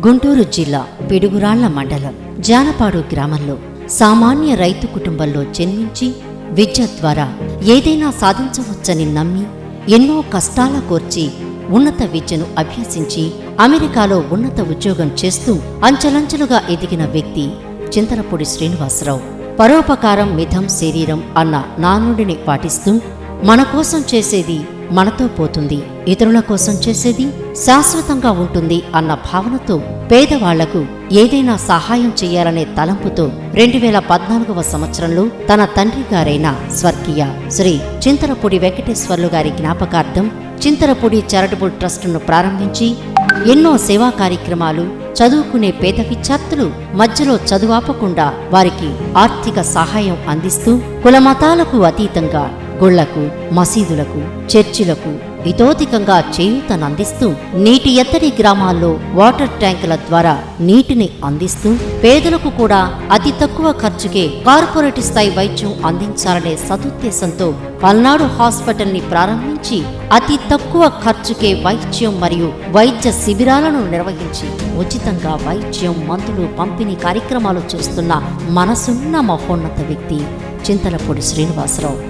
గుంటూరు జిల్లా పిడుగురాళ్ళ మండలం జానపాడు గ్రామంలో సామాన్య రైతు కుటుంబంలో జన్మించి విద్య ద్వారా ఏదైనా సాధించవచ్చని నమ్మి ఎన్నో కష్టాల కోర్చి ఉన్నత విద్యను అభ్యసించి అమెరికాలో ఉన్నత ఉద్యోగం చేస్తూ అంచెలంచెలుగా ఎదిగిన వ్యక్తి చింతలపూడి శ్రీనివాసరావు. పరోపకారం మిథం శరీరం అన్న నానుడిని పాటిస్తూ మన కోసం చేసేది మనతో పోతుంది. ఇతరుల కోసం చేసేది శాశ్వతంగా ఉంటుంది అన్న భావనతో పేదవాళ్ళకు ఏదైనా సహాయం చేయాలనే తలంపుతో రెండు వేల పద్నాలుగవ సంవత్సరంలో తన తండ్రి గారైన స్వర్గీయ శ్రీ చింతలపూడి వెంకటేశ్వర్లు గారి జ్ఞాపకార్థం చింతలపూడి చారిటబుల్ ట్రస్టును ప్రారంభించి ఎన్నో సేవా కార్యక్రమాలు చదువుకునే పేద విద్యార్థులు మధ్యలో చదువాపకుండా వారికి ఆర్థిక సహాయం అందిస్తూ కులమతాలకు అతీతంగా గుళ్ళకు మసీదులకు చర్చిలకు ఇతోధికంగా చేయూతనందిస్తూ నీటి ఎత్తడి గ్రామాల్లో వాటర్ ట్యాంకుల ద్వారా నీటిని అందిస్తూ పేదలకు కూడా అతి తక్కువ ఖర్చుకే కార్పొరేట్ స్థాయి వైద్యం అందించాలనే సదుద్దేశంతో పల్నాడు హాస్పిటల్ని ప్రారంభించి అతి తక్కువ ఖర్చుకే వైద్యం మరియు వైద్య శిబిరాలను నిర్వహించి ఉచితంగా వైద్యం మందులు పంపిణీ కార్యక్రమాలు చేస్తున్న మనసున్న మహోన్నత వ్యక్తి చింతలపూడి శ్రీనివాసరావు.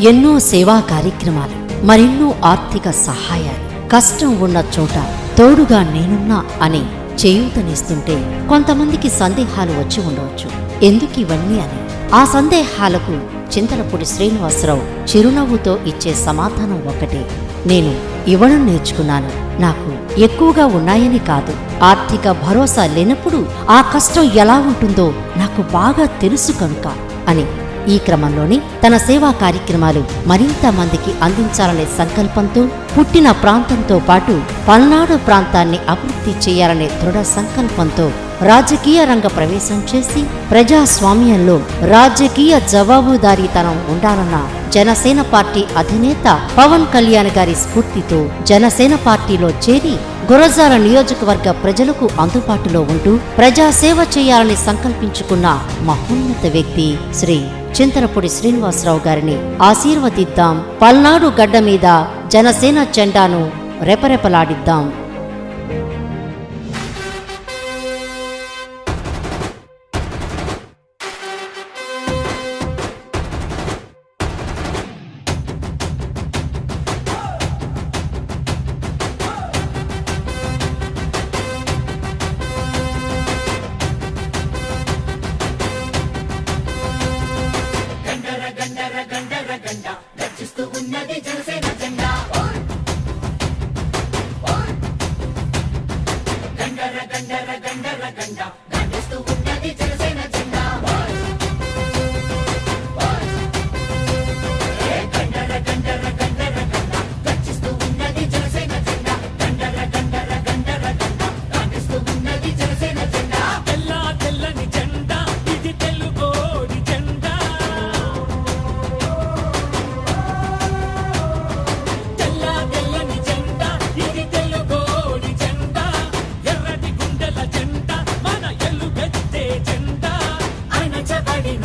ఎన్నో సేవా కార్యక్రమాలు మరెన్నో ఆర్థిక సహాయాలు కష్టం ఉన్న చోట తోడుగా నేనున్నా అని చేయూతనిస్తుంటే కొంతమందికి సందేహాలు వచ్చి ఉండవచ్చు. ఎందుకు ఇవన్నీ అని? ఆ సందేహాలకు చింతలపూడి శ్రీనివాసరావు చిరునవ్వుతో ఇచ్చే సమాధానం ఒకటే. నేను ఇవ్వడం నేర్చుకున్నాను. నాకు ఎక్కువగా ఉన్నాయని కాదు. ఆర్థిక భరోసా లేనప్పుడు ఆ కష్టం ఎలా ఉంటుందో నాకు బాగా తెలుసు కనుక అని ఈ క్రమంలోనే తన సేవా కార్యక్రమాలు మరింత మందికి అందించాలనే సంకల్పంతో పుట్టిన ప్రాంతంతో పాటు పల్నాడు ప్రాంతాన్ని అభివృద్ధి చేయాలనే దృఢ సంకల్పంతో రాజకీయ రంగ ప్రవేశం చేసి ప్రజాస్వామ్యంలో రాజకీయ జవాబుదారీతనం ఉండాలన్న జనసేన పార్టీ అధినేత పవన్ కళ్యాణ్ గారి స్ఫూర్తితో జనసేన పార్టీలో చేరి గురజాల నియోజకవర్గ ప్రజలకు అందుబాటులో ఉంటూ ప్రజాసేవ చేయాలని సంకల్పించుకున్న మహోన్నత వ్యక్తి శ్రీ చింతనపూడి శ్రీనివాసరావు గారిని ఆశీర్వదిద్దాం. పల్నాడు గడ్డ మీద జనసేన జెండాను రెపరెపలాడిద్దాం. ಗಂಡರ ಗಂಡರ ಗಂಡ చదడిన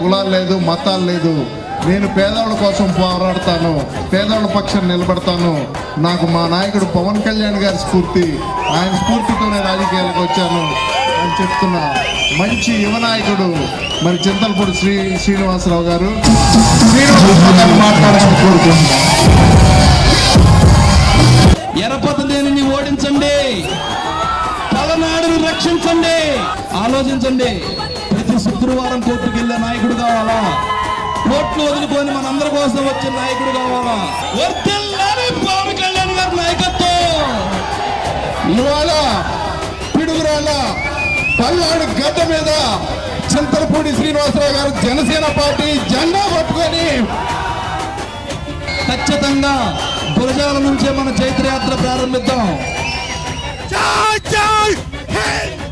కులాలు లేదు మతాలు లేదు. నేను పేదవాళ్ళ కోసం పోరాడతాను పేదవాళ్ళ పక్షం నిలబడతాను. నాకు మా నాయకుడు పవన్ కళ్యాణ్ గారి స్ఫూర్తి ఆయన స్ఫూర్తితో నేను రాజకీయాలకు వచ్చాను అని చెప్తున్నా. మంచి యువ నాయకుడు. మరి చింతలపూడి శ్రీ శ్రీనివాసరావు గారు. శ్రీనివాసరావు గారు మాట్లాడాలని కోరుకుంటున్నాను. రక్షించండి ఆలోచించండి. ప్రతి శుక్రవారం కోర్టుకు వెళ్ళే నాయకుడు కావాలా? కోర్టును వదులుకొని మనందరి కోసం వచ్చే నాయకుడు కావాలా? వర్ధిల్లాలి పవన్ కళ్యాణ్ గారి నాయకత్వం. ఇవాళ పిడుగురాళ్ళ పల్నాడు గడ్డ మీద చింతలపూడి శ్రీనివాసరావు గారు జనసేన పార్టీ జెండా పట్టుకొని ఖచ్చితంగా గురజాల నుంచే మన చైత్రయాత్ర ప్రారంభిద్దాం. Hey!